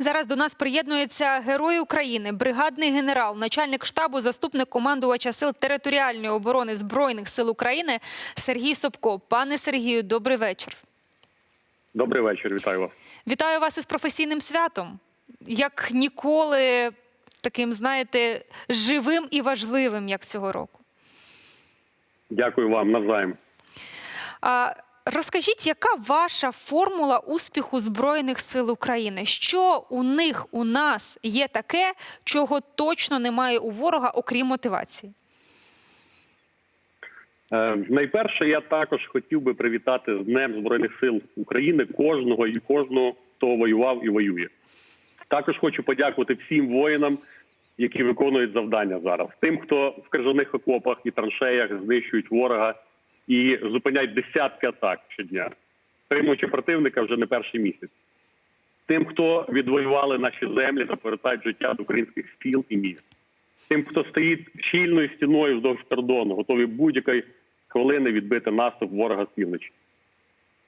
Зараз до нас приєднується герой України, бригадний генерал, начальник штабу, заступник командувача сил територіальної оборони збройних сил України Сергій Собко. Пане Сергію, добрий вечір. Добрий вечір, вітаю вас. Вітаю вас із професійним святом. Як ніколи, таким, знаєте, живим і важливим, як цього року. Дякую вам навзаєм. А розкажіть, яка ваша формула успіху Збройних сил України? Що у них у нас є таке, чого точно немає у ворога, окрім мотивації? Е, найперше, я також хотів би привітати з Днем Збройних сил України кожного і кожного, хто воював і воює. Також хочу подякувати всім воїнам, які виконують завдання зараз. Тим, хто в крижаних окопах і траншеях знищують ворога і зупиняють десятки атак щодня, стримуючи противника вже не перший місяць. Тим, хто відвоювали наші землі та повертають життя до українських сіл і міст. Тим, хто стоїть щільною стіною вздовж кордону, готові будь-якої хвилини відбити наступ ворога з півночі.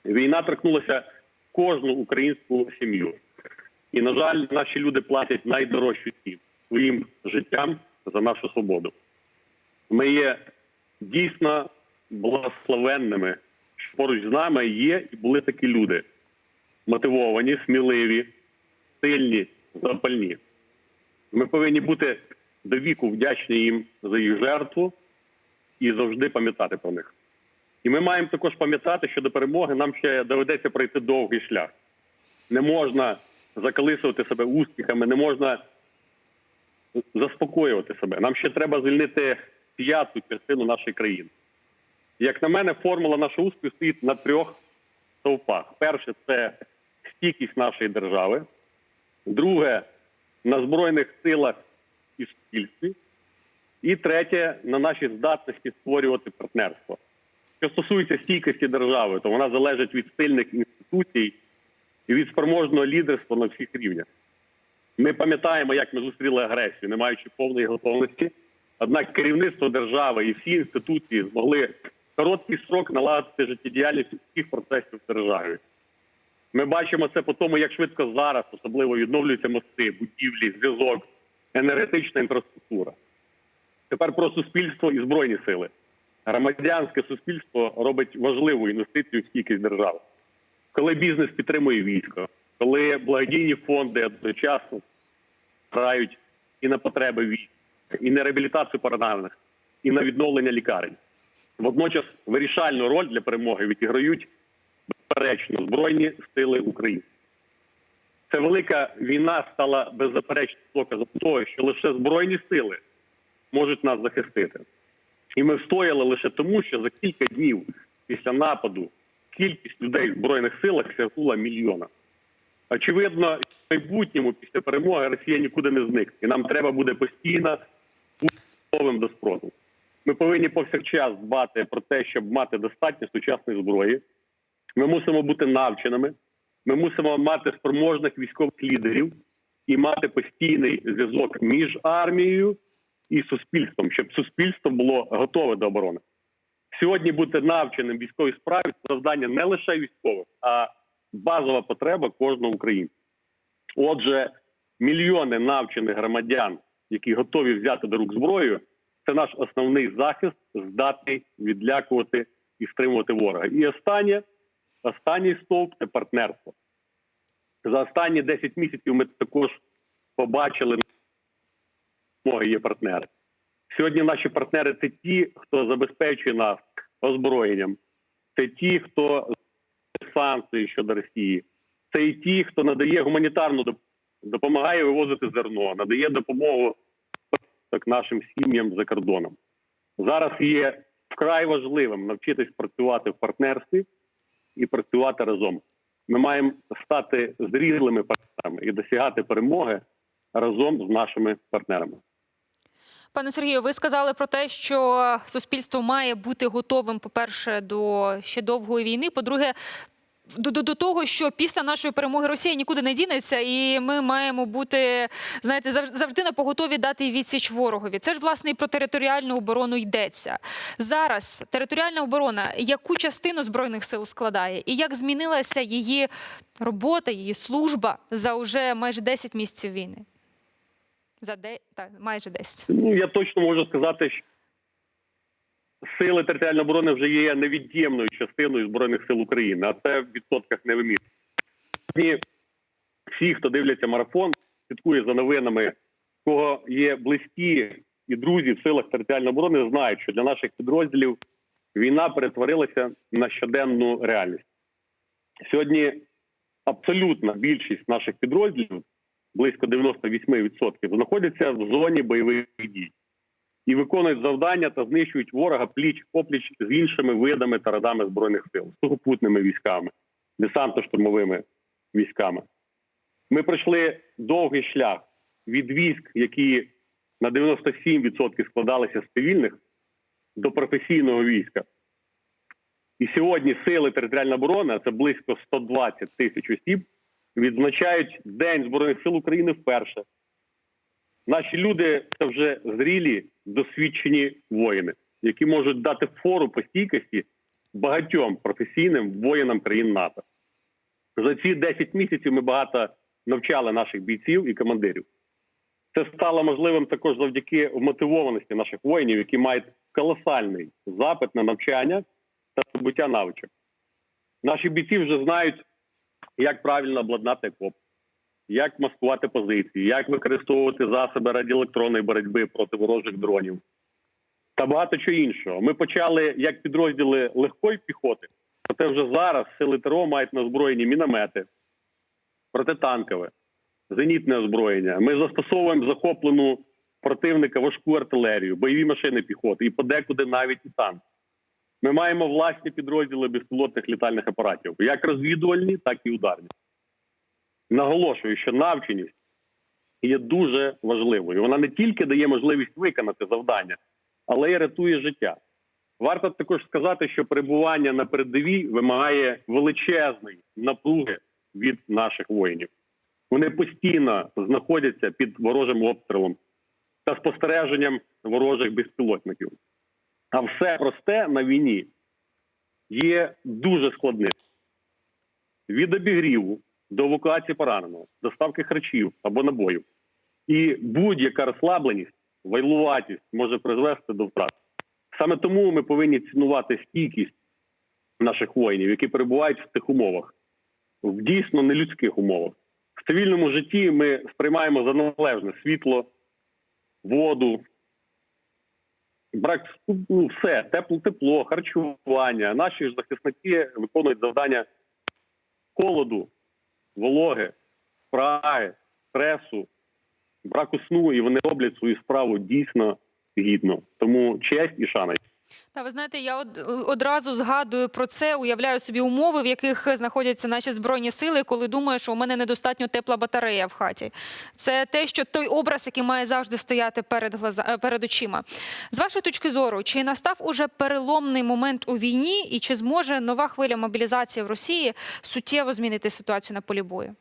Війна торкнулася кожну українську сім'ю. І, на жаль, наші люди платять найдорожчу ціну своїм життям за нашу свободу. Ми є дійсно благословенними, що поруч з нами є і були такі люди мотивовані, сміливі, сильні, запальні. Ми повинні бути до віку вдячні їм за їх жертву і завжди пам'ятати про них. І ми маємо також пам'ятати, що до перемоги нам ще доведеться пройти довгий шлях. Не можна заколисувати себе успіхами, не можна заспокоювати себе. Нам ще треба звільнити п'яту частину нашої країни. Як на мене, формула нашого успіху стоїть на трьох стовпах. Перше це стійкість нашої держави. Друге на збройних силах і суспільстві. І третє на нашій здатності створювати партнерство. Що стосується стійкості держави, то вона залежить від сильних інституцій і від спроможного лідерства на всіх рівнях. Ми пам'ятаємо, як ми зустріли агресію, не маючи повної готовності. Однак керівництво держави і всі інституції змогли короткий срок наладити життєдіяльність всіх процесів в державі. Ми бачимо це по тому, як швидко зараз особливо відновлюються мости, будівлі, зв'язок, енергетична інфраструктура. Тепер про суспільство і збройні сили. Громадянське суспільство робить важливу інвестицію в стійкість держави. Коли бізнес підтримує військо, коли благодійні фонди одночасно грають і на потреби війська, і на реабілітацію поранених, і на відновлення лікарень. Водночас вирішальну роль для перемоги відіграють безперечно збройні сили України. Ця велика війна стала беззаперечним доказом того, що лише збройні сили можуть нас захистити. І ми встояли лише тому, що за кілька днів після нападу кількість людей в збройних силах сягнула мільйона. Очевидно, в майбутньому після перемоги Росія нікуди не зникне, і нам треба буде постійно бути готовим до спротиву. Ми повинні повсякчас дбати про те, щоб мати достатньо сучасної зброї. Ми мусимо бути навченими. Ми мусимо мати спроможних військових лідерів і мати постійний зв'язок між армією і суспільством, щоб суспільство було готове до оборони. Сьогодні бути навченим військовій справі це завдання не лише військових, а базова потреба кожного українця. Отже, мільйони навчених громадян, які готові взяти до рук зброю, це наш основний захист, здатний відлякувати і стримувати ворога. І останнє, останній стовп це партнерство. За останні 10 місяців ми також побачили, що є партнери. Сьогодні наші партнери це ті, хто забезпечує нас озброєнням, це ті, хто санкції щодо Росії, це і ті, хто надає гуманітарну допомогу, допомагає вивозити зерно, надає допомогу так нашим сім'ям за кордоном. Зараз є вкрай важливим навчитись працювати в партнерстві і працювати разом. Ми маємо стати зрілими партнерами і досягати перемоги разом з нашими партнерами. Пане Сергію, ви сказали про те, що суспільство має бути готовим, по-перше, до ще довгої війни. По-друге, до, до, до того, що після нашої перемоги Росія нікуди не дінеться, і ми маємо бути знаєте, завжди на поготові дати відсіч ворогові. Це ж власне і про територіальну оборону йдеться. Зараз територіальна оборона яку частину збройних сил складає, і як змінилася її робота, її служба за уже майже 10 місяців війни? За де так, майже 10. Ну я точно можу сказати, що сили територіальної оборони вже є невід'ємною частиною збройних сил України, а це в відсотках не вимірюється. Всі, хто дивляться марафон, слідкує за новинами, кого є близькі і друзі в силах територіальної оборони, знають, що для наших підрозділів війна перетворилася на щоденну реальність. Сьогодні абсолютна більшість наших підрозділів, близько 98%, знаходяться в зоні бойових дій і виконують завдання та знищують ворога пліч опліч з іншими видами та родами збройних сил, сухопутними військами, десантно-штурмовими військами. Ми пройшли довгий шлях від військ, які на 97% складалися з цивільних, до професійного війська. І сьогодні сили територіальної оборони, це близько 120 тисяч осіб, відзначають День Збройних сил України вперше. Наші люди це вже зрілі, досвідчені воїни, які можуть дати фору по стійкості багатьом професійним воїнам країн НАТО. За ці 10 місяців ми багато навчали наших бійців і командирів. Це стало можливим також завдяки вмотивованості наших воїнів, які мають колосальний запит на навчання та здобуття навичок. Наші бійці вже знають, як правильно обладнати окоп, як маскувати позиції, як використовувати засоби радіоелектронної боротьби проти ворожих дронів та багато чого іншого. Ми почали як підрозділи легкої піхоти, проте вже зараз сили ТРО мають на озброєнні міномети, протитанкове, зенітне озброєння. Ми застосовуємо захоплену противника важку артилерію, бойові машини піхоти і подекуди навіть і танк. Ми маємо власні підрозділи безпілотних літальних апаратів, як розвідувальні, так і ударні. Наголошую, що навченість є дуже важливою. Вона не тільки дає можливість виконати завдання, але й рятує життя. Варто також сказати, що перебування на передовій вимагає величезної напруги від наших воїнів. Вони постійно знаходяться під ворожим обстрілом та спостереженням ворожих безпілотників. А все просте на війні є дуже складним. Від обігріву до евакуації пораненого, доставки харчів або набоїв. І будь-яка розслабленість, вайлуватість може призвести до втрат. Саме тому ми повинні цінувати стійкість наших воїнів, які перебувають в цих умовах, в дійсно нелюдських умовах. В цивільному житті ми сприймаємо за належне світло, воду, брак ну, все, тепло, тепло, харчування. Наші ж захисники виконують завдання холоду, вологи, спраги, стресу, браку сну, і вони роблять свою справу дійсно гідно. Тому честь і шана. Та ви знаєте, я од, одразу згадую про це, уявляю собі умови, в яких знаходяться наші збройні сили, коли думаю, що у мене недостатньо тепла батарея в хаті. Це те, що той образ, який має завжди стояти перед глаза е, перед очима. З вашої точки зору, чи настав уже переломний момент у війні, і чи зможе нова хвиля мобілізації в Росії суттєво змінити ситуацію на полі бою?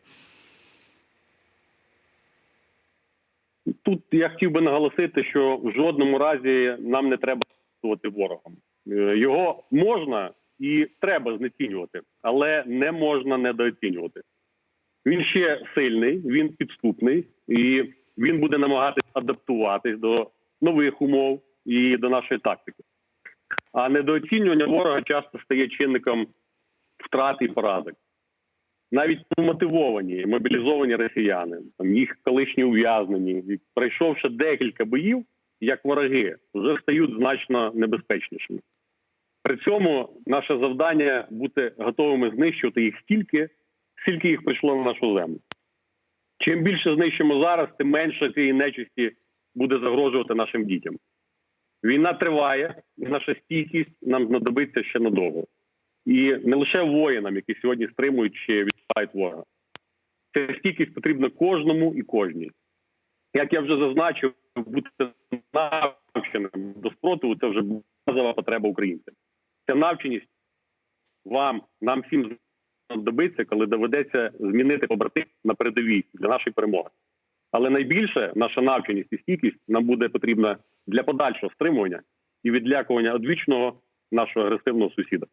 Тут я хотів би наголосити, що в жодному разі нам не треба стати ворогом. Е, Його можна і треба знецінювати, але не можна недооцінювати. Він ще сильний, він підступний, і він буде намагатися адаптуватись до нових умов і до нашої тактики. А недооцінювання ворога часто стає чинником втрат і поразок. Навіть мотивовані, мобілізовані росіяни, там їх колишні ув'язнені, пройшовши декілька боїв, як вороги, вже стають значно небезпечнішими. При цьому наше завдання бути готовими знищувати їх стільки, скільки їх прийшло на нашу землю. Чим більше знищимо зараз, тим менше цієї нечисті буде загрожувати нашим дітям. Війна триває, і наша стійкість нам знадобиться ще надовго. І не лише воїнам, які сьогодні стримують чи відчувають ворога. Ця стійкість потрібна кожному і кожній. Як я вже зазначив, бути навченим до спротиву це вже базова потреба українців. Ця навченість вам, нам всім добитися, коли доведеться змінити побратим на передовій для нашої перемоги. Але найбільше наша навченість і стійкість нам буде потрібна для подальшого стримування і відлякування одвічного нашого агресивного сусіда.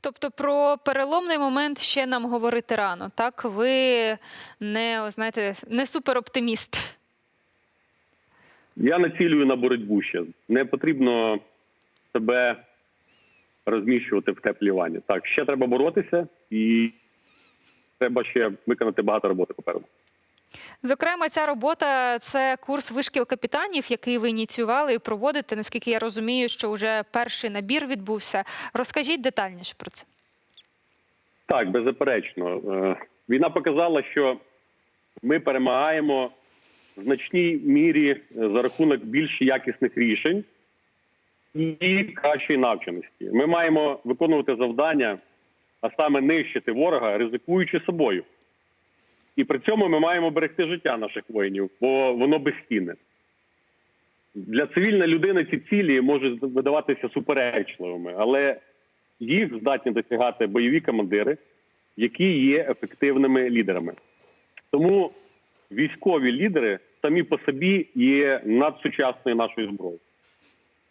Тобто про переломний момент ще нам говорити рано. Так, ви не знаєте, не супероптиміст. Я націлюю на боротьбу ще. Не потрібно себе розміщувати в теплій ванні. Так, ще треба боротися, і треба ще виконати багато роботи попереду. Зокрема, ця робота це курс вишкіл капітанів, який ви ініціювали і проводите. Наскільки я розумію, що вже перший набір відбувся. Розкажіть детальніше про це. Так, беззаперечно. Е, Війна показала, що ми перемагаємо в значній мірі е, за рахунок більш якісних рішень і кращої навченості. Ми маємо виконувати завдання, а саме нищити ворога, ризикуючи собою. І при цьому ми маємо берегти життя наших воїнів, бо воно безцінне. Для цивільної людини ці цілі можуть видаватися суперечливими, але їх здатні досягати бойові командири, які є ефективними лідерами. Тому військові лідери самі по собі є надсучасною нашою зброєю.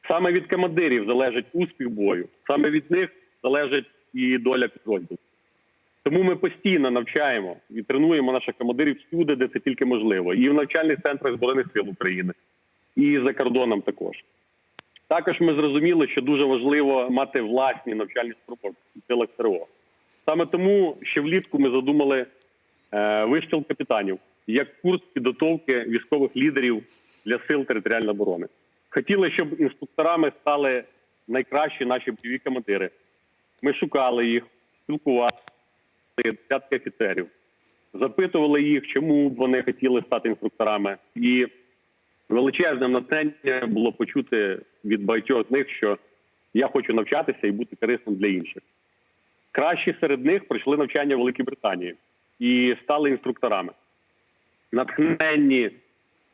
Саме від командирів залежить успіх бою, саме від них залежить і доля підрозділу. Тому ми постійно навчаємо і тренуємо наших командирів всюди, де це тільки можливо, і в навчальних центрах Збройних сил України, і за кордоном також. Також ми зрозуміли, що дуже важливо мати власні навчальні структури в силах ТРО. Саме тому ще влітку ми задумали е, вишкіл капітанів як курс підготовки військових лідерів для сил територіальної оборони. Хотіли, щоб інструкторами стали найкращі наші бойові командири. Ми шукали їх, спілкувалися десятки офіцерів, запитували їх, чому б вони хотіли стати інструкторами. І величезним натхненням було почути від багатьох з них, що я хочу навчатися і бути корисним для інших. Кращі серед них пройшли навчання в Великій Британії і стали інструкторами. Натхненні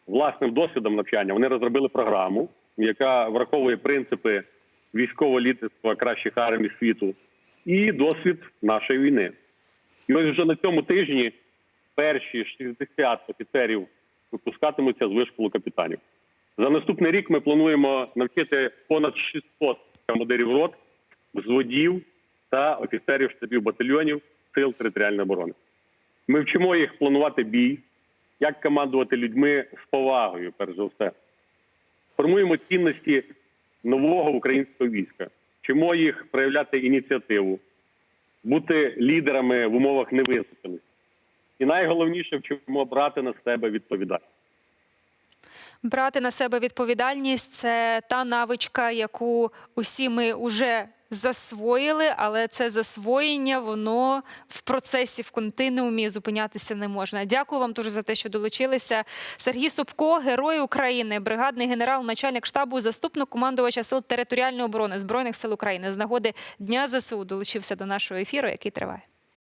власним досвідом навчання вони розробили програму, яка враховує принципи військового лідерства кращих армій світу і досвід нашої війни. І ось вже на цьому тижні перші 60 офіцерів випускатимуться з вишколу капітанів. За наступний рік ми плануємо навчити понад 600 командирів рот, взводів та офіцерів штабів батальйонів сил територіальної оборони. Ми вчимо їх планувати бій, як командувати людьми з повагою, перш за все. Формуємо цінності нового українського війська, вчимо їх проявляти ініціативу, бути лідерами в умовах невизначеності. І найголовніше вчимо брати на себе відповідальність. Брати на себе відповідальність це та навичка, яку усі ми вже засвоїли, але це засвоєння, воно в процесі, в континуумі зупинятися не можна. Дякую вам дуже за те, що долучилися. Сергій Собко, герой України, бригадний генерал, начальник штабу, заступник командувача сил територіальної оборони збройних сил України з нагоди Дня ЗСУ долучився до нашого ефіру, який триває.